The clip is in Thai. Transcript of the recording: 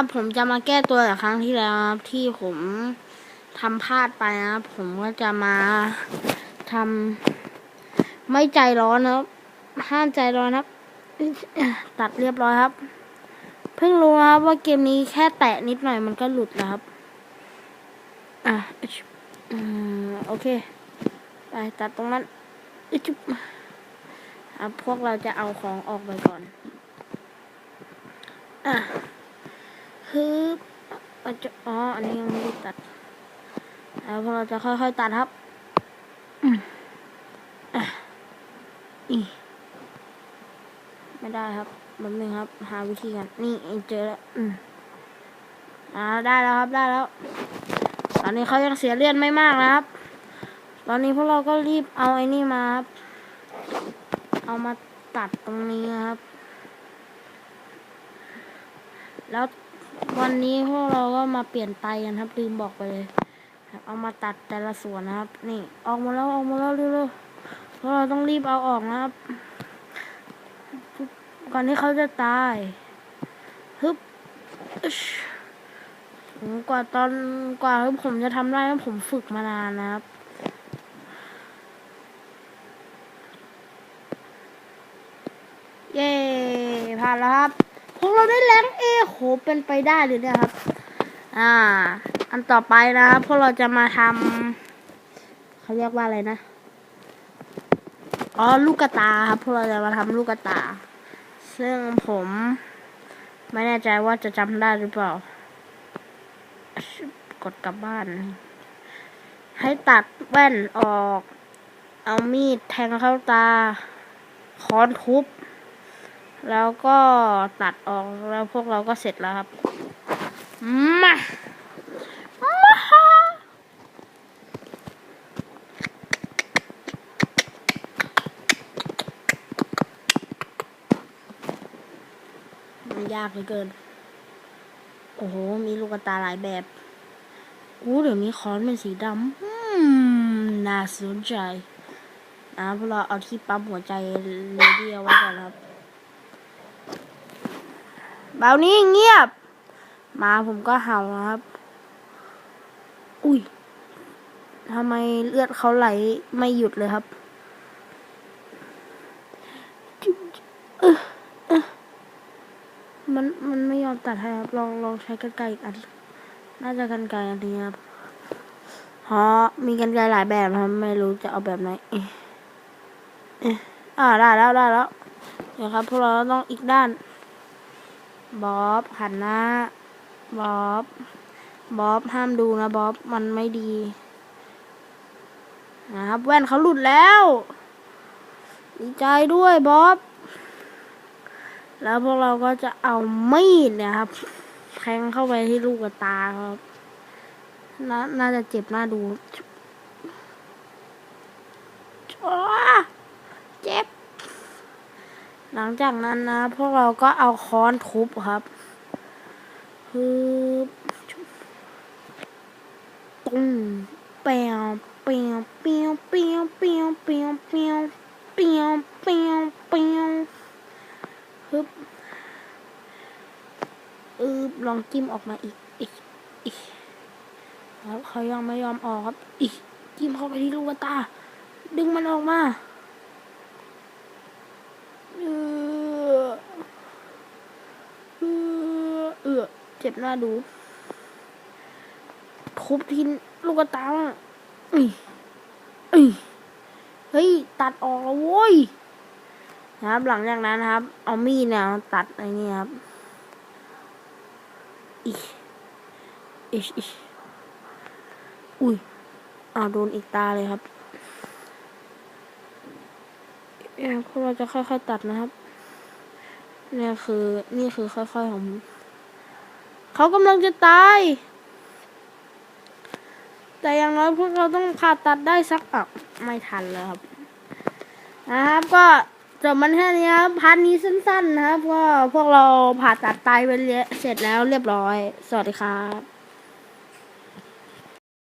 ับผมจะมาแก้ตัวจากครั้งที่แล้วครับที่ผมทำพลาดไปนะครับผมก็จะมาทำไม่ใจร้อนนะครับ ห้ามใจร้อนครับ ตัดเรียบร้อยครับ เพิ่งรู้ครับว่าเกมนี้แค่แตะนิดหน่อยมันก็หลุดนะครับ อะโอเค ไปตัดตรงนั้นอึ๊บอะพวกเราจะเอาของออกไปก่อน อะ ฮึบอาจจะอ๋อ อันนี้ยังไม่ได้ตัด แล้วพวกเราจะค่อยๆตัดครับอืมอะอีไม่ได้ครับแบบนึงครับ หาวิธีกัน นี่เจอแล้วอืมอ่าได้แล้วครับ ได้แล้ว ตอนนี้เขายังเสียเลือดไม่มากนะครับ ตอนนี้พวกเราก็รีบเอาไอ้นี่มาครับ เอามาตัดตรงนี้ครับ แล้ว วันนี้พวกเราก็มาเปลี่ยนไตกันครับลืมบอกไปเลยเอามาตัดแต่ละส่วนนะครับ นี่ออกมาแล้วออกมาแล้วเร็วๆเพราะเราต้องรีบเอาออกนะครับ ก่อนที่เขาจะตายฮึบกว่าตอนกว่าที่ผมจะทำได้ผมฝึกมานานนะครับเย้ผ่านแล้วครับ พวกเราได้แรงเอโหเป็นไปได้เลยนะครับ อ่า อันต่อไปนะครับพวกเราจะมาทำเขาเรียกว่าอะไรนะ อ๋อ ลูกกระตาครับ พวกเราจะมาทำลูกกระตา ซึ่งผม ไม่แน่ใจว่าจะจำได้หรือเปล่า กดกลับบ้าน ให้ตัดแว่นออก เอามีดแทงเข้าตา ค้อนทุบ แล้วก็ตัดออกแล้วพวกเราก็เสร็จแล้วครับ มามามันยากเหลือเกิน โอ้โห มีลูกตาหลายแบบอู้เดี๋ยวนี้ค้อนเป็นสีดำน่าสนใจนะพวกเราเอาที่ปั๊มหัวใจเลดี้เอาไว้ก่อนครับ เบานี้เงียบ มาผมก็เห่าครับ อุ้ยทำไมเลือดเขาไหลไม่หยุดเลยครับมันมันไม่ยอมตัดให้ครับ ลองลองใช้กันไกรอีกอัน น่าจะกันไกรอันนี้ครับเพราะมีกันไกรหลายแบบครับ ไม่รู้จะเอาแบบไหนเอ๊ะเอ๊ะอ่าได้แล้วได้แล้วเดี๋ยวครับพวกเราต้องอีกด้าน บ๊อบหันหน้าบ๊อบบ๊อบห้ามดูนะบ๊อบมันไม่ดีนะครับแว่นเขาหลุดแล้วดีใจด้วยบ๊อบแล้วพวกเราก็จะเอามีดเนี่ยครับแทงเข้าไปที่ลูกตาครับนน่าจะเจ็บน่าดูอ้า หลังจากนั้นนะพวกเราก็เอาค้อนทุบครับฮึบตุ้งเปียวเปียวเปียวเปียวเปียวเปียวเปียวเปียวเปียวเปียวฮึบอึบลองจิ้มออกมาอีกอีกอีกแล้วเขายังไม่ยอมออกครับอีกจิ้มเข้าไปที่ลูกตา ดึงมันออกมา เออเออเออ เจ็บหน้าดูทุบทิ้นลูกตาเอ้ยอ้ยเฮ้ย ตัดออกแล้วโว้ยนะครับหลังจากนั้นนะครับ เอามีดเนี่ยตัดไอ้นี่ครับอีอิชอิชอุ้ยอ้าโดนอีกตาเลยครับเนี่ยพวกเราจะค่อยๆตัดนะครับ เนี่ยคือ นี่คือค่อยๆของผม เขากำลังจะตาย แต่อย่างน้อยพวกเราต้องผ่าตัดได้สักอะไม่ทันแล้วครับนะครับก็จบมันแค่นี้ครับพาร์ทนี้สั้นๆนะครับก็พวกเราผ่าตัดตายไปเสร็จแล้วเรียบร้อย สวัสดีครับ